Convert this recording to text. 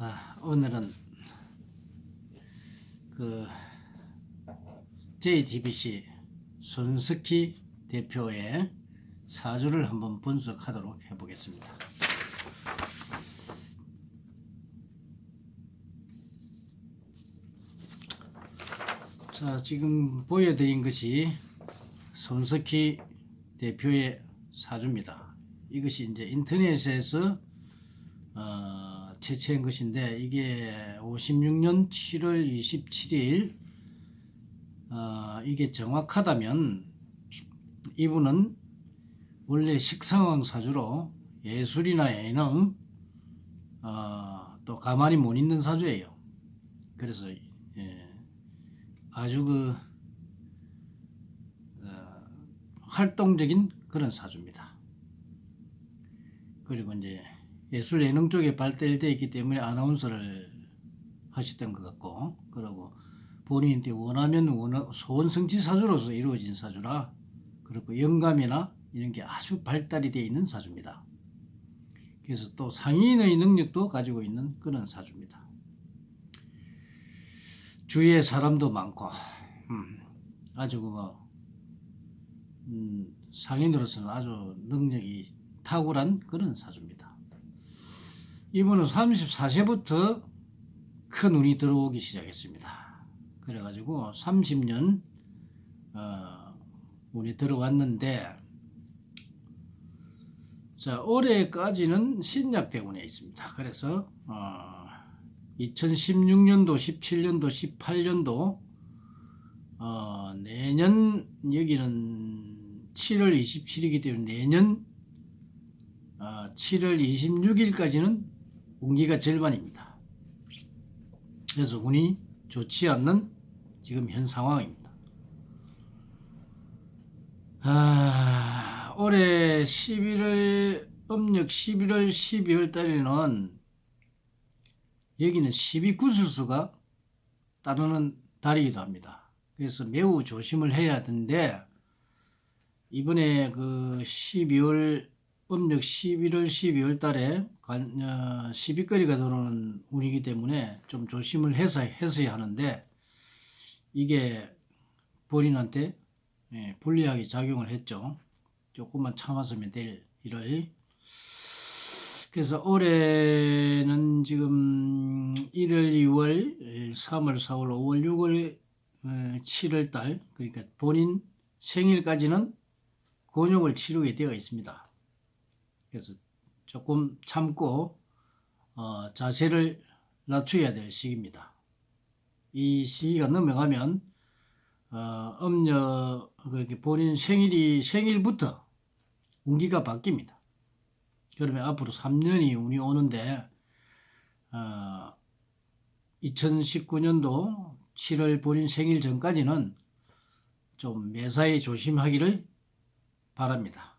아, 오늘은 그 JTBC 손석희 대표의 사주를 한번 분석하도록 해보겠습니다. 자, 지금 보여드린 것이 손석희 대표의 사주입니다. 이것이 이제 인터넷에서 어, 채취한 것인데 이게 56년 7월 27일 어, 이게 정확하다면 이분은 원래 식상왕 사주로 예술이나 예능 어, 또 가만히 못 있는 사주예요. 그래서 예, 아주 그 어, 활동적인 그런 사주입니다. 그리고 이제 예술 예능 쪽에 발달되어 있기 때문에 아나운서를 하셨던 것 같고 그리고 본인한테 원하면 원하, 소원 성취 사주로서 이루어진 사주라 그리고 영감이나 이런 게 아주 발달이 되어 있는 사주입니다. 그래서 또 상인의 능력도 가지고 있는 그런 사주입니다. 주위에 사람도 많고 음, 아주 그뭐 음, 상인으로서는 아주 능력이 탁월한 그런 사주입니다. 이분은 34세부터 큰 운이 들어오기 시작했습니다. 그래가지고 30년 어, 운이 들어왔는데 자 올해까지는 신약 때문에 있습니다. 그래서 어, 2016년도, 17년도, 18년도 어, 내년 여기는 7월 27일이기 때문에 내년 어, 7월 26일까지는 운기가 절반입니다. 그래서 운이 좋지 않는 지금 현 상황입니다. 아, 올해 11월 음력 11월 12월 달에는 여기는 12구술수가 따르는 달이기도 합니다. 그래서 매우 조심을 해야 하는데 이번에 그 12월 음력 11월 12월 달에 관, 어, 시비거리가 들어오는 운이기 때문에 좀 조심을 해서 했어야 하는데 이게 본인한테 예, 불리하게 작용을 했죠. 조금만 참았으면 될 일을. 그래서 올해는 지금 1월, 2월, 3월, 4월, 5월, 6월, 7월 달 그러니까 본인 생일까지는 곤욕을 치르게 되어 있습니다. 그래서 조금 참고 어, 자세를 낮춰야 될 시기입니다. 이 시기가 넘어가면 어, 음력 그렇게 본인 생일이 생일부터 운기가 바뀝니다. 그러면 앞으로 3년이 운이 오는데 어, 2019년도 7월 본인 생일 전까지는 좀 매사에 조심하기를 바랍니다.